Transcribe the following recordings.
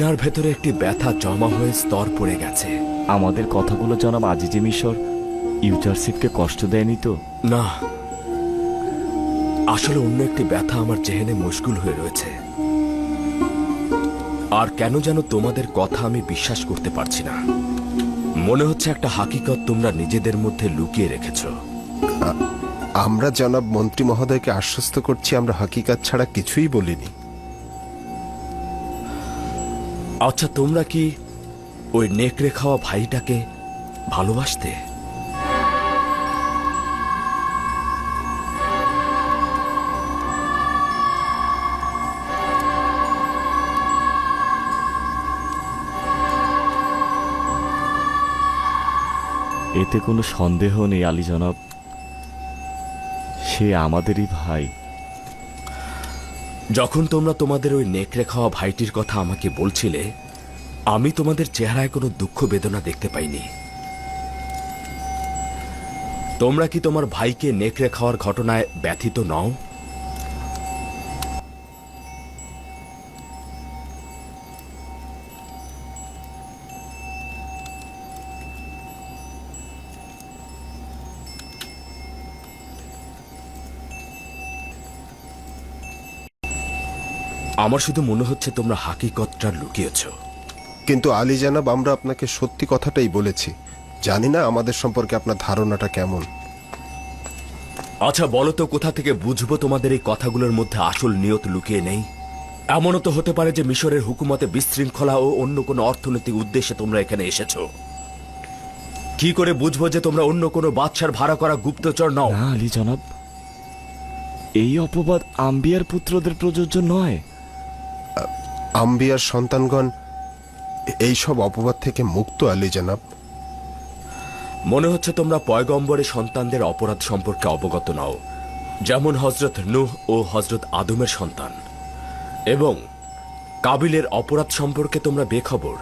সিনার ভেতরে একটি ব্যথা জমা হয়ে স্তর পড়ে গেছে। আমাদের কথাগুলো জনাব আজিজে মিশর ইউজারশিপকে কষ্ট দেয়নি তো? না। আসলে অন্য একটি ব্যথা আমার চেহেনে মুশকুল হয়ে রয়েছে। আর কেন যেন তোমাদের কথা আমি বিশ্বাস করতে পারছি না। মনে হচ্ছে একটা হাকিকত তোমরা নিজেদের মধ্যে লুকিয়ে রেখেছ। আমরা জনাব মন্ত্রী মহোদয়কে আশ্বস্ত করছি আমরা হাকিকাত ছাড়া কিছুই বলিনি। আচ্ছা তোমরা কি ওই নেকড়ে খাওয়া ভাইটাকে ভালোবাসতে? এতে কোনো সন্দেহ নেই আলী জনাব। সে আমাদেরই ভাই। যখন তোমরা তোমাদের ওই নেকড়ে খাওয়া ভাইটির কথা আমাকে বলছিলে, আমি তোমাদের চেহারায় কোনো দুঃখ বেদনা দেখতে পাইনি। তোমরা কি তোমার ভাইকে নেকড়ে খাওয়ার ঘটনায় ব্যথিত নও? আমার শুধু মনে হচ্ছে তোমরা হাকিকতটা লুকিয়েছ। কিন্তু আলী জানাব আমরা আপনাকে সত্যি কথাটাই বলেছি। জানি না আমাদের সম্পর্কে আপনার ধারণাটা কেমন। আচ্ছা বলো তো কোথা থেকে বুঝব তোমাদের এই কথাগুলোর মধ্যে আসল নিয়ত লুকিয়ে নেই? এমনও তো হতে পারে যে মিশরের হুকুমতে বিশৃঙ্খলা ও অন্য কোনো অর্থনৈতিক উদ্দেশ্যে তোমরা এখানে এসেছ। কি করে বুঝব যে তোমরা অন্য কোনো বাদশার ভাড়া করা গুপ্তচর নও? না আলী জনাব এই অপবাদ আম্বিয়ার পুত্রদের প্রযোজ্য নয়। আম্বিয়ার সন্তানগণ এই সব অপবাদ থেকে মুক্ত আলী জানাব। মনে হচ্ছে তোমরা পয়গম্বরের সন্তানদের অপরাধ সম্পর্কে অবগত নও যেমন হজরত নুহ ও হজরত আদমের সন্তান। এবং কাবিলের অপরাধ সম্পর্কে তোমরা বেখবর।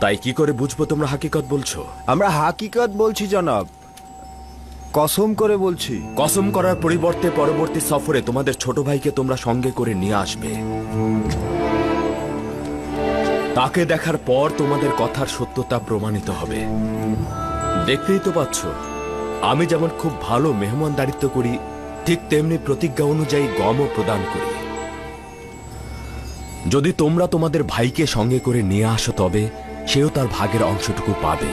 তাই কি করে বুঝব তোমরা হাকিকত বলছো? আমরা হাকিকত বলছি জনাব। কসম করে বলছি। কসম করার পরিবর্তে পরবর্তী সফরে তোমাদের ছোট ভাইকে তোমরা সঙ্গে করে নিয়ে আসবে। তাকে দেখার পর তোমাদের কথার সত্যতা প্রমাণিত হবে। দেখতেই তো পাচ্ছ, আমি যেমন খুব ভালো মেহমানদারিত্ব করি, ঠিক তেমনি প্রতিজ্ঞা অনুযায়ী গমও প্রদান করি। যদি তোমরা তোমাদের ভাইকে সঙ্গে করে নিয়ে আসো তবে, সেও তার ভাগের অংশটুকু পাবে।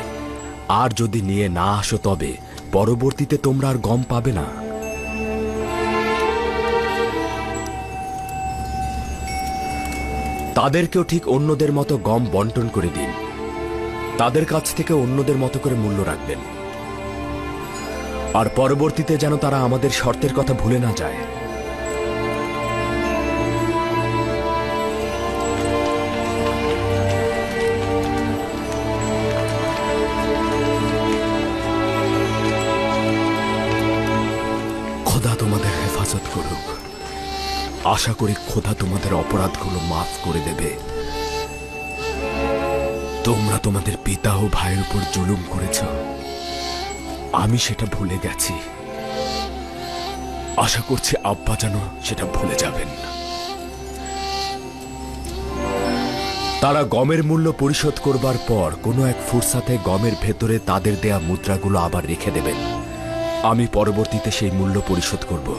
আর যদি নিয়ে না আসো তবে, পরবর্তীতে তোমরা আর গম পাবে না। তাদেরকেও ঠিক অন্যদের মতো গম বন্টন করে দিন। তাদের কাছ থেকে অন্যদের মতো করে মূল্য রাখবেন। আর পরবর্তীতে যেন তারা আমাদের শর্তের কথা ভুলে না যায়। আশা করি খোদা তোমাদের অপরাধগুলো মাফ করে দেবে। তোমরা তোমাদের পিতা ও ভাইয়ের উপর জুলুম করেছ। আমি সেটা ভুলে গেছি। আশা করছি আব্বা যেন সেটা ভুলে যাবেন। তারা গমের মূল্য পরিশোধ করবার পর কোনো এক ফুরসাতে গমের ভেতরে তাদের দেয়া মুদ্রাগুলো আবার রেখে দেবেন। আমি পরবর্তীতে সেই মূল্য পরিশোধ করব।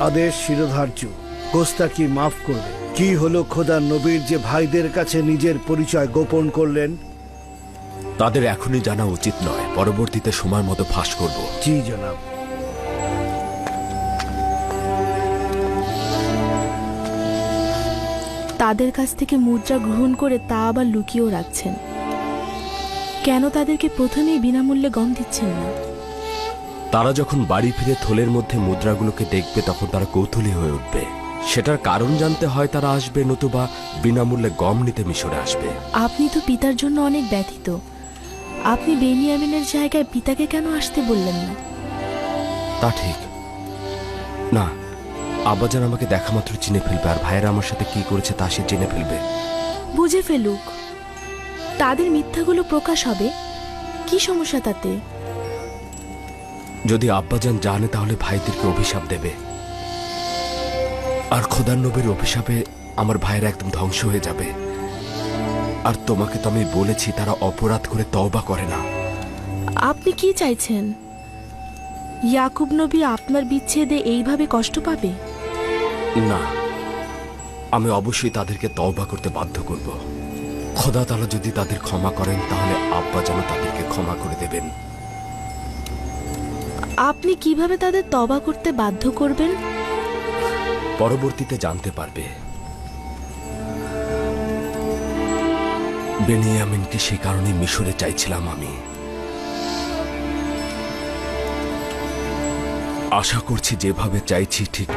আদেশ শিরোধার্য। গোস্তাকি মাফ করবে? কি হলো খোদা নবীর যে ভাইদের কাছে নিজের পরিচয় গোপন করলেন? তাদের এখনই জানা উচিত নয়। পরবর্তীতে সময় মতো ফাঁস করব। জি জনাব। তাদের কাছ থেকে মুদ্রা গ্রহণ করে তা আবার লুকিয়েও রাখছেন। কেন তাদেরকে প্রথমেই বিনামূল্যে গম দিচ্ছেন না? তারা যখন বাড়ি ফিরে থলের মধ্যে মুদ্রাগুলোকে দেখবে তখন তারা কৌতূহলী হয়ে উঠবে। সেটার কারণ জানতে হয় তারা আসবে নতুবা বিনামূল্যে গম নিতে মিশরে আসবে। আপনি তো পিতার জন্য অনেক ব্যথিত। আপনি বেনিয়ামিনের জায়গায় পিতাকে কেন আসতে বললেন না? তা ঠিক। না আব্বাজান আমাকে দেখা মাত্র চিনে ফেলবে আর ভাইয়েরা আমার সাথে কি করেছে তা সে জেনে ফেলবে। বুঝে ফেলুক। তাদের মিথ্যাগুলো প্রকাশ হবে? কি সমস্যা তাতে? যদি আব্বাজান জানে তাহলে ভাইদেরকে অভিশাপ দেবে। আর খোদার নবীর অভিশাপে আমার ভাইয়েরা একদম ধ্বংস হয়ে যাবে। আর তোমাকে তো আমি বলেছি তারা অপরাধ করে তওবা করে না। আপনি কি চাইছেন? ইয়াকুব নবী আপনার বিচ্ছেদে এইভাবে কষ্ট পাবে? না আমি অবশ্যই তাদেরকে তওবা করতে বাধ্য করব। খোদা তালা যদি তাদের ক্ষমা করেন তাহলে আব্বা যেন তাদেরকে ক্ষমা করে দেবেন। আপনি কীভাবে তাদের তবা করতে বাধ্য করবেন? পরবর্তীতে জানতে পারবে। বেনিয়ামিনকে সে কারণে মিশরে চাইছিলাম আমি। আশা করছি যেভাবে চাইছি ঠিক।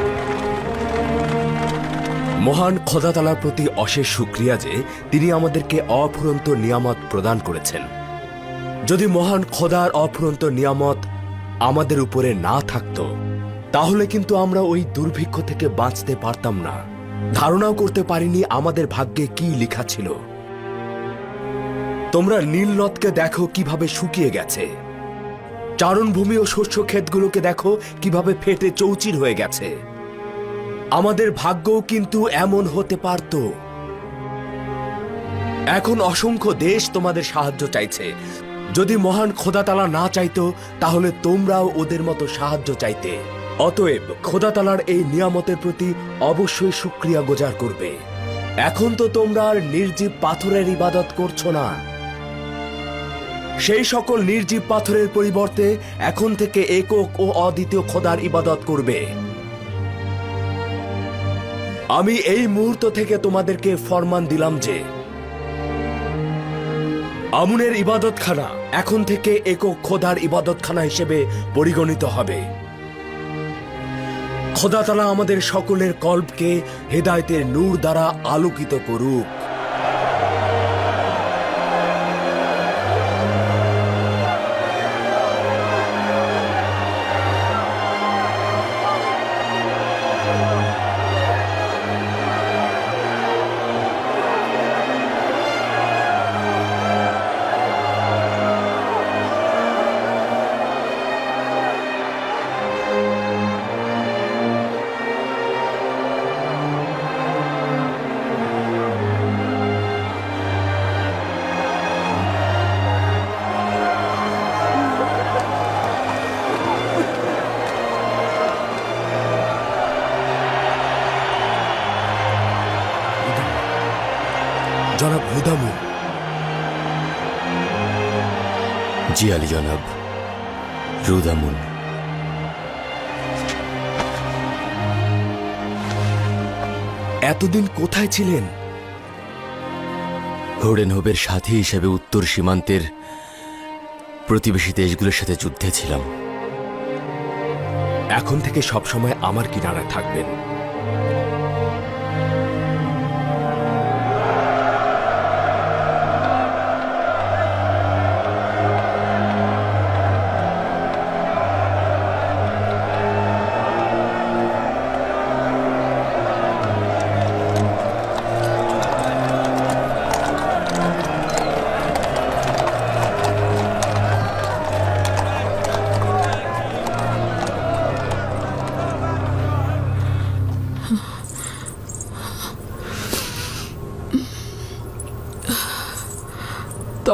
মহান খোদাতালার প্রতি অশেষ শুক্রিয়া যে তিনি আমাদেরকে অফুরন্ত নিয়ামত প্রদান করেছেন। যদি মহান খোদার অফুরন্ত নিয়ামত আমাদের উপরে না থাকতো তাহলে কিন্তু আমরা ওই দুর্ভিক্ষ থেকে বাঁচতে পারতাম না। ধারণাও করতে পারিনি আমাদের ভাগ্যে কি লেখা ছিল। তোমরা নীল নদকে দেখো কীভাবে শুকিয়ে গেছে। চারণভূমি ও শস্য ক্ষেতগুলোকে দেখো কীভাবে ফেটে চৌচির হয়ে গেছে। আমাদের ভাগ্যও কিন্তু এমন হতে পারত। এখন অসংখ্য দেশ তোমাদের সাহায্য চাইছে। যদি মহান খোদাতালা না চাইতো, তাহলে তোমরাও ওদের মতো সাহায্য চাইতে। অতএব খোদাতালার এই নিয়ামতের প্রতি অবশ্যই সুক্রিয়া গোজার করবে। এখন তো তোমরা আর নির্জীব পাথরের ইবাদত করছ না। সেই সকল নির্জীব পাথরের পরিবর্তে এখন থেকে একক ও অদ্বিতীয় খোদার ইবাদত করবে। আমি এই মুহূর্ত থেকে তোমাদেরকে ফরমান দিলাম যে, আমুনের ইবাদতখানা এখন থেকে একক খোদার ইবাদতখানা হিসেবে পরিগণিত হবে। খোদা তালা আমাদের সকলের কল্পকে হেদায়তের নূর দ্বারা আলোকিত করুক। জনাব হুদামু জি আলী জনাব রুদামুন। এতদিন কোথায় ছিলেন? হোডেনহোবের সাথী হিসেবে উত্তর সীমান্তের প্রতিবেশী দেশগুলোর সাথে যুদ্ধে ছিলাম। এখন থেকে সবসময় আমার কিনারায় থাকবেন।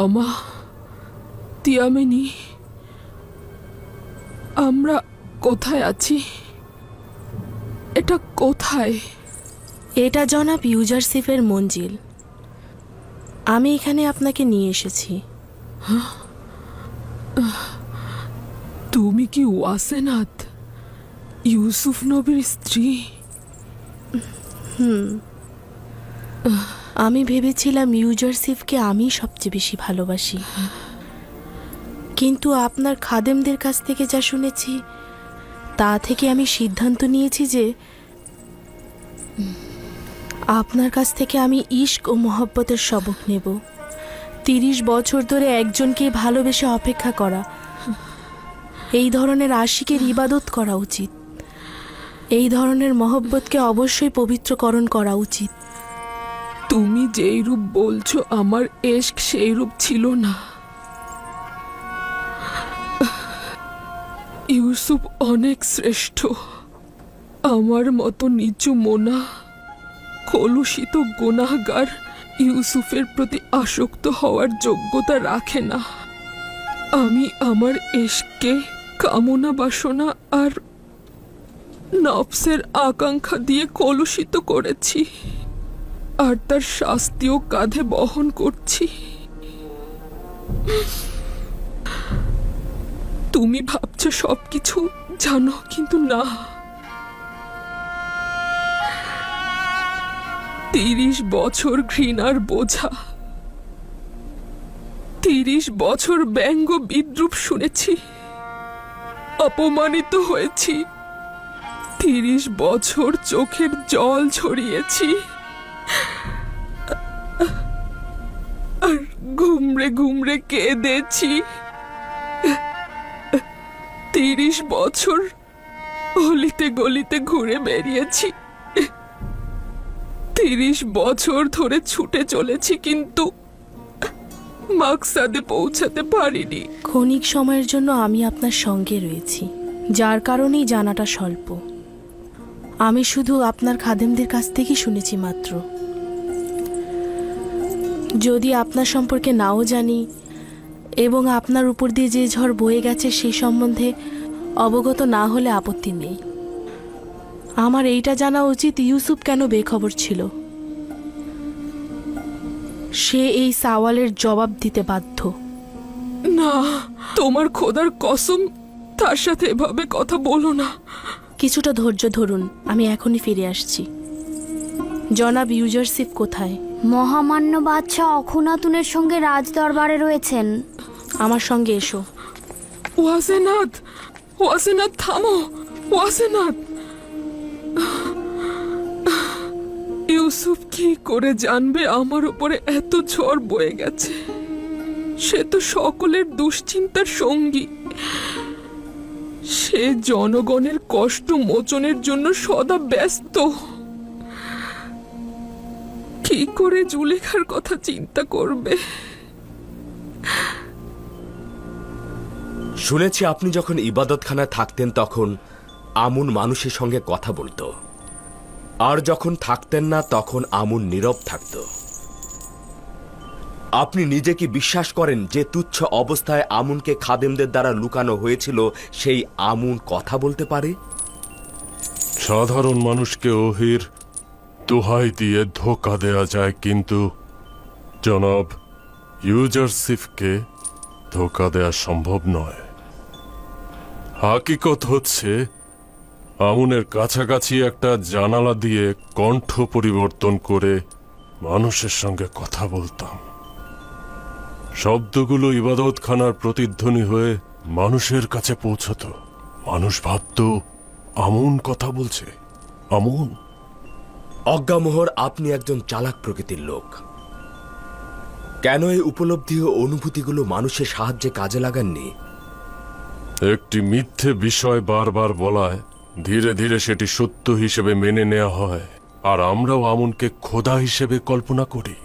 তমা তিয়ামিনি আমরা কোথায় আছি? এটা কোথায়? এটা জনাব ইউজারসিফের মঞ্জিল। আমি এখানে আপনাকে নিয়ে এসেছি। তুমি কি ওয়াসেনাথ ইউসুফ নবীর স্ত্রী? আমি ভেবেছিলাম ইউজারসিফকে আমি সবচেয়ে বেশি ভালোবাসি। কিন্তু আপনার খাদেমদের কাছ থেকে যা শুনেছি, তা থেকে আমি সিদ্ধান্ত নিয়েছি যে আপনার কাছ থেকে আমি ইশক ও মহব্বতের সবক নেব। তিরিশ বছর ধরে একজনকে ভালোবেসে অপেক্ষা করা। এই ধরনের আশিকের ইবাদত করা উচিত। এই ধরনের মহব্বতকে অবশ্যই পবিত্রকরণ করা উচিত। তুমি যেই রূপ বলছো, আমার এশক সেই রূপ ছিল না। ইউসুফ অনেক শ্রেষ্ঠ। আমার মতো নিচু মোনা, কলুষিত গুনাহগার ইউসুফের প্রতি আসক্ত হওয়ার যোগ্যতা রাখে না। আমি আমার এশকে কামনা, বাসনা আর নফসের আকাঙ্ক্ষা দিয়ে কলুষিত করেছি। আর তার শাস্তিও কাঁধে বহন করছি। তুমি ভাবছ সবকিছু? জানো, কিন্তু না। তিরিশ বছর ঘৃণার বোঝা। তিরিশ বছর ব্যঙ্গ বিদ্রুপ শুনেছি। অপমানিত হয়েছি। তিরিশ বছর চোখের জল ঝরিয়েছি। আর ঘুমরে ঘুমরে কেঁদেছি। তিরিশ বছর অলিতে গলিতে ঘুরে বেরিয়েছি। তিরিশ বছর ধরে ছুটে চলেছি কিন্তু মাকসাদে পৌঁছাতে পারিনি। ক্ষণিক সময়ের জন্য আমি আপনার সঙ্গে রয়েছি, যার কারণেই জানাটা স্বল্প। আমি শুধু আপনার খাদেমদের কাছ থেকেই শুনেছি মাত্র। যদি আপনার সম্পর্কে নাও জানি এবং আপনার উপর দিয়ে যে ঝড় বয়ে গেছে সেই সম্বন্ধে অবগত না হলে আপত্তি নেই। আমার এইটা জানা উচিত ইউসুফ কেন বেখবর ছিল। সে এই সাওয়ালের জবাব দিতে বাধ্য। না তোমার খোদার কসম তার সাথে এভাবে কথা বলো না। কিছুটা ধৈর্য ধরুন আমি এখনই ফিরে আসছি। জনাব ইউজারশিপ কোথায়? মহামান্য বাদশাহ অখুনাতুনের সঙ্গে রাজ দরবারে রয়েছেন। আমার সঙ্গে এসো। ওয়াসেনাথ ওয়াসেনাথ থামো। ওয়াসেনাথ। ইউসুফ কি করে জানবে আমার উপরে এত ঝড় বয়ে গেছে? সে তো সকলের দুশ্চিন্তার সঙ্গী। সে জনগণের কষ্ট মোচনের জন্য সদা ব্যস্ত। কি করে জুলেখার কথা চিন্তা করবে? শুনেছি আপনি যখন ইবাদতখানায় থাকতেন তখন আমুন মানুষের সঙ্গে কথা বলতো। আর যখন থাকতেন না তখন আমুন নীরব থাকত। আপনি নিজে কি বিশ্বাস করেন যে তুচ্ছ অবস্থায় আমুনকে খাদেমদের দ্বারা লুকানো হয়েছিল সেই আমুন কথা বলতে পারে? সাধারণ মানুষকে ওহির দোহাই দিয়ে ধোকা দেয়া যায়, কিন্তু জনাব, ইউজারসিফকে ধোকা দেয়া সম্ভব নয়। হাকিকত হচ্ছে, আমুনের কাছাকাছি একটা জানালা দিয়ে কণ্ঠ পরিবর্তন করে মানুষের সঙ্গে কথা বলতাম। শব্দগুলো ইবাদতখানার প্রতিধ্বনি হয়ে মানুষের কাছে পৌঁছতো। মানুষ ভাবত, আমুন কথা বলছে, আমন। অজ্ঞামোহর আপনি একজন চালাক প্রকৃতির লোক। কেন এই উপলব্ধি ও অনুভূতিগুলো মানুষের সাহায্যে কাজে লাগাননি? একটি মিথ্যে বিষয় বারবার বলায় ধীরে ধীরে সেটি সত্য হিসেবে মেনে নেওয়া হয়, আর আমরাও আমনকে খোদা হিসেবে কল্পনা করি।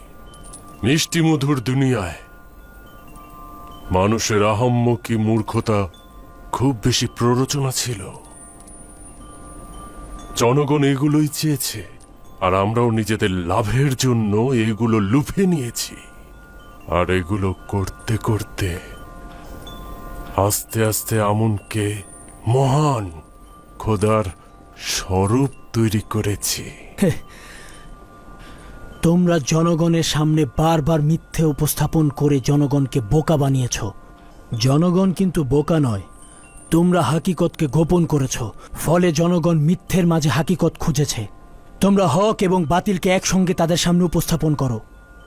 মিষ্টি মধুর দুনিয়ায় মানুষের আহম্মকি মূর্খতা খুব বেশি প্ররোচনা ছিল। জনগণ এগুলোই চেয়েছে। আর আমরাও নিজেদের লাভের জন্য এগুলো লুফে নিয়েছি। আর এগুলো করতে করতে আস্তে আস্তে আমনকে মহান খোদার স্বরূপ তৈরি করেছি। তোমরা জনগণের সামনে বারবার মিথ্যে উপস্থাপন করে জনগণকে বোকা বানিয়েছ। জনগণ কিন্তু বোকা নয়, তোমরা হাকিকতকে গোপন করেছ, ফলে জনগণ মিথ্যের মাঝে হাকিকত খুঁজেছে। তোমরা হক এবং বাতিলকে একসঙ্গে তাদের সামনে উপস্থাপন করো।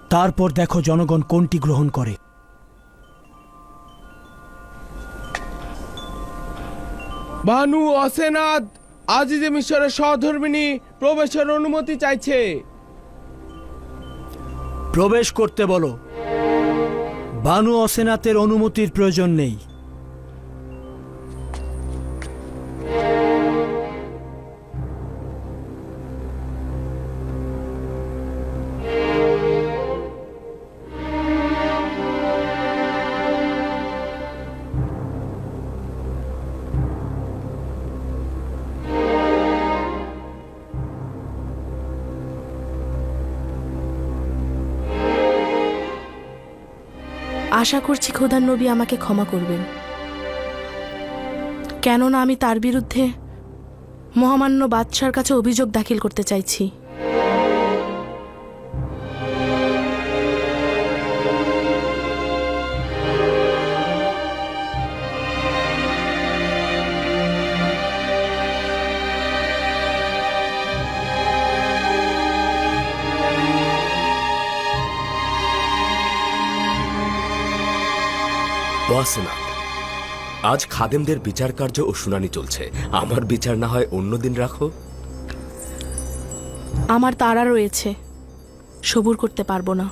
তারপর দেখো জনগণ কোনটি গ্রহণ করে। বানু অসেনাদ আজিজে মিশরের সহধর্মিনী প্রবেশের অনুমতি চাইছে। প্রবেশ করতে বলো। বানু অসেনাতের অনুমতির প্রয়োজন নেই। আশা করছি খোদার নবী আমাকে ক্ষমা করবেন। কেননা আমি তার বিরুদ্ধে মহামান্য বাদশার কাছে অভিযোগ দাখিল করতে চাইছি। ওয়াসনাথ আজ খাদেমদের বিচার কার্য ও শুনানি চলছে। আমার বিচার না হয় অন্যদিন রাখো। আমার তারা রয়েছে। সবুর করতে পারব না।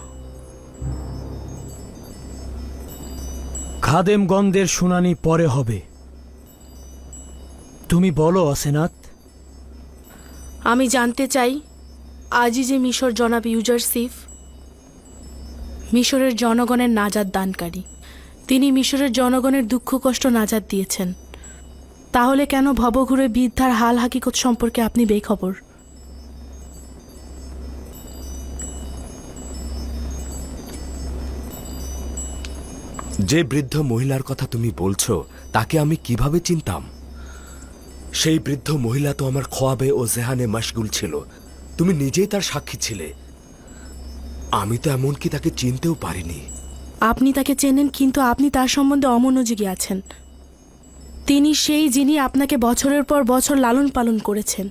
খাদেমগণদের শুনানি পরে হবে। তুমি বলো অসেনাথ আমি জানতে চাই আজই যে মিশর জনাব ইউজার সিফ মিশরের জনগণের নাজাদ দানকারী। তিনি মিশরের জনগণের দুঃখ কষ্ট নাজাদ দিয়েছেন। তাহলে কেন ভবঘুরে বৃদ্ধার হাল হাকিকত সম্পর্কে আপনি বেখবর? যে বৃদ্ধ মহিলার কথা তুমি বলছো, তাকে আমি কীভাবে চিনতাম? সেই বৃদ্ধ মহিলা তো আমার খোয়াবে ও জেহানে মশগুল ছিল। তুমি নিজেই তার সাক্ষী ছিলে। আমি তো এমনকি তাকে চিনতেও পারিনি। আপনি তাকে চেনেন, কিন্তু আপনি তার সম্বন্ধে অমনোযোগী আছেন। তিনি সেই যিনি আপনাকে বছরের পর বছর লালন পালন করেছেন।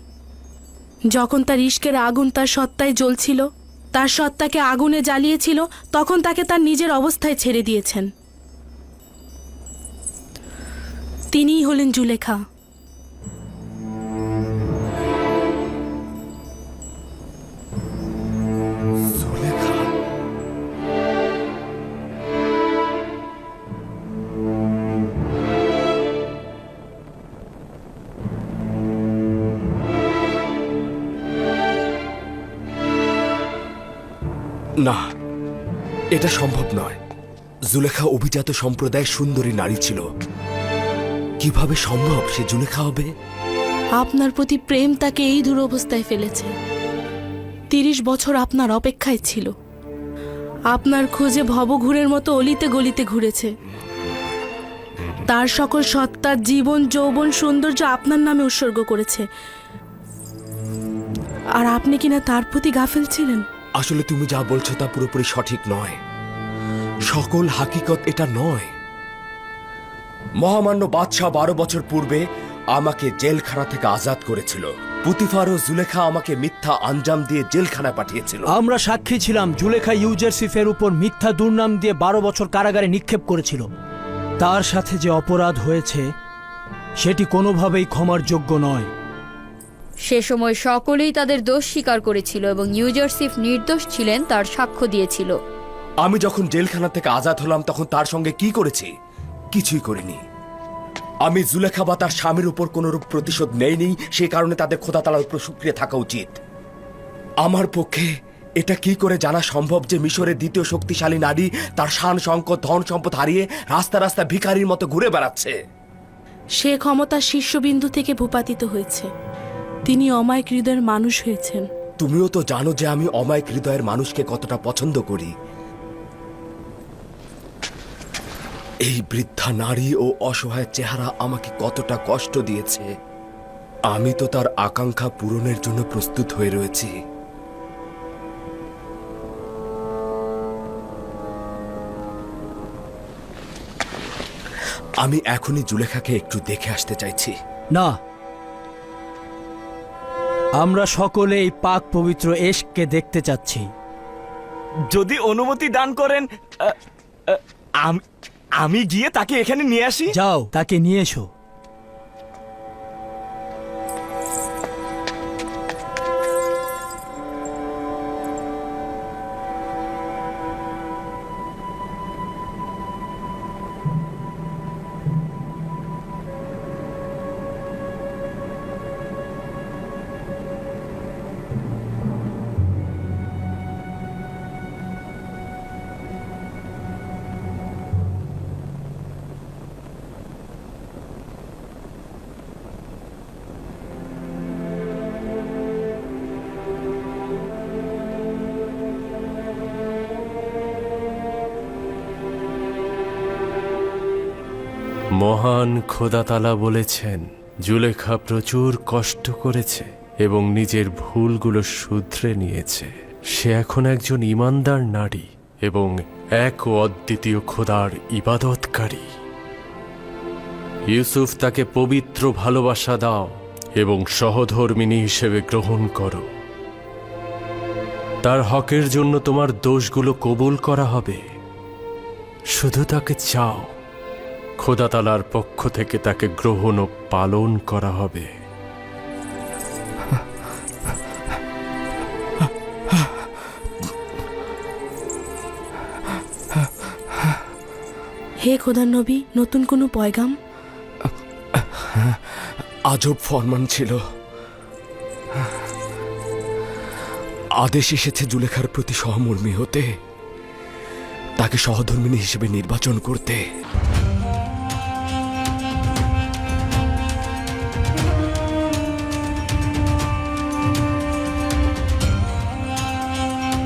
যখন তার ইস্কের আগুন তার সত্তায় জ্বলছিল, তার সত্তাকে আগুনে জ্বালিয়েছিল, তখন তাকে তার নিজের অবস্থায় ছেড়ে দিয়েছেন। তিনিই হলেন জুলেখা। না, এটা সম্ভব নয়। জুলেখা অভিজাত সম্প্রদায়ের সুন্দরী নারী ছিল। কীভাবে সম্ভব সে জুলেখা হবে? আপনার প্রতি প্রেম তাকে এই দুরবস্থায় ফেলেছে। তিরিশ বছর আপনার অপেক্ষায় ছিল। আপনার খোঁজে ভবঘুরের মতো অলিতে গলিতে ঘুরেছে। তার সকল সত্তার জীবন, যৌবন, সৌন্দর্য আপনার নামে উৎসর্গ করেছে। আর আপনি কিনা তার প্রতি গাফেল ছিলেন? আসলে তুমি যা বলছো তা পুরোপুরি সঠিক নয়। সকল হাকিকত এটা নয়। মহামান্য বাদশাহ বারো বছর পূর্বে আমাকে জেলখানা থেকে আজাদ করেছিল। পুতিফার ও জুলেখা আমাকে মিথ্যা আঞ্জাম দিয়ে জেলখানায় পাঠিয়েছিল। আমরা সাক্ষী ছিলাম জুলেখা ইউজারসিফের উপর মিথ্যা দুর্নাম দিয়ে বারো বছর কারাগারে নিক্ষেপ করেছিল। তার সাথে যে অপরাধ হয়েছে, সেটি কোনোভাবেই ক্ষমার যোগ্য নয়। সে সময় সকলেই তাদের দোষ স্বীকার করেছিল এবং ইউজারসিফ নির্দোষ ছিলেন তার সাক্ষ্য দিয়েছিল। আমি যখন জেলখানা থেকে আজাদ হলাম তখন তার সঙ্গে কি করেছি? কিছুই করিনি। আমি জুলেখা বা তার স্বামীর উপর কোনরূপ প্রতিশোধ নেইনি সে কারণে তাদের খোদা তালার উপর সুক্রিয়া থাকা উচিত। আমার পক্ষে এটা কি করে জানা সম্ভব যে মিশরের দ্বিতীয় শক্তিশালী নারী তার শান সংকট ধন সম্পদ হারিয়ে রাস্তা রাস্তা ভিখারির মতো ঘুরে বেড়াচ্ছে? সে ক্ষমতা শীর্ষবিন্দু থেকে ভূপাতিত হয়েছে। তিনি অমায়িক হৃদয়ের মানুষ হয়েছেন। তুমিও তো জানো যে আমি অমায়িক হৃদয়ের মানুষকে কতটা পছন্দ করি। এই বৃদ্ধা নারী ও অসহায় চেহারা আমাকে কতটা কষ্ট দিয়েছে। আমি তো তার আকাঙ্ক্ষা পূরণের জন্য প্রস্তুত হয়ে রয়েছি। আমি এখনই জুলেখাকে একটু দেখে আসতে চাইছি। না আমরা সকলে এই পাক পবিত্র এশকে দেখতে চাচ্ছি। যদি অনুমতি দান করেন আ, আ, আম- আমি গিয়ে তাকে এখানে নিয়ে আসি? যাও তাকে নিয়ে এসো। মহান খোদাতালা বলেছেন, জুলেখা প্রচুর কষ্ট করেছে এবং নিজের ভুলগুলো শুধরে নিয়েছে। সে এখন একজন ইমানদার নারী এবং এক ও অদ্বিতীয় খোদার ইবাদতকারী। ইউসুফ তাকে পবিত্র ভালোবাসা দাও এবং সহধর্মিনী হিসেবে গ্রহণ করো। তার হকের জন্য তোমার দোষগুলো কবুল করা হবে। শুধু তাকে চাও। খোদাতালার পক্ষ থেকে তাকে গ্রহণ ও পালন করা হবে। হে খোদার নবী নতুন কোনো পয়গাম? আজব ফরমান ছিল। আদেশ এসেছে জুলেখার প্রতি সহমর্মী হতে। তাকে সহধর্মিনী হিসেবে নির্বাচন করতে।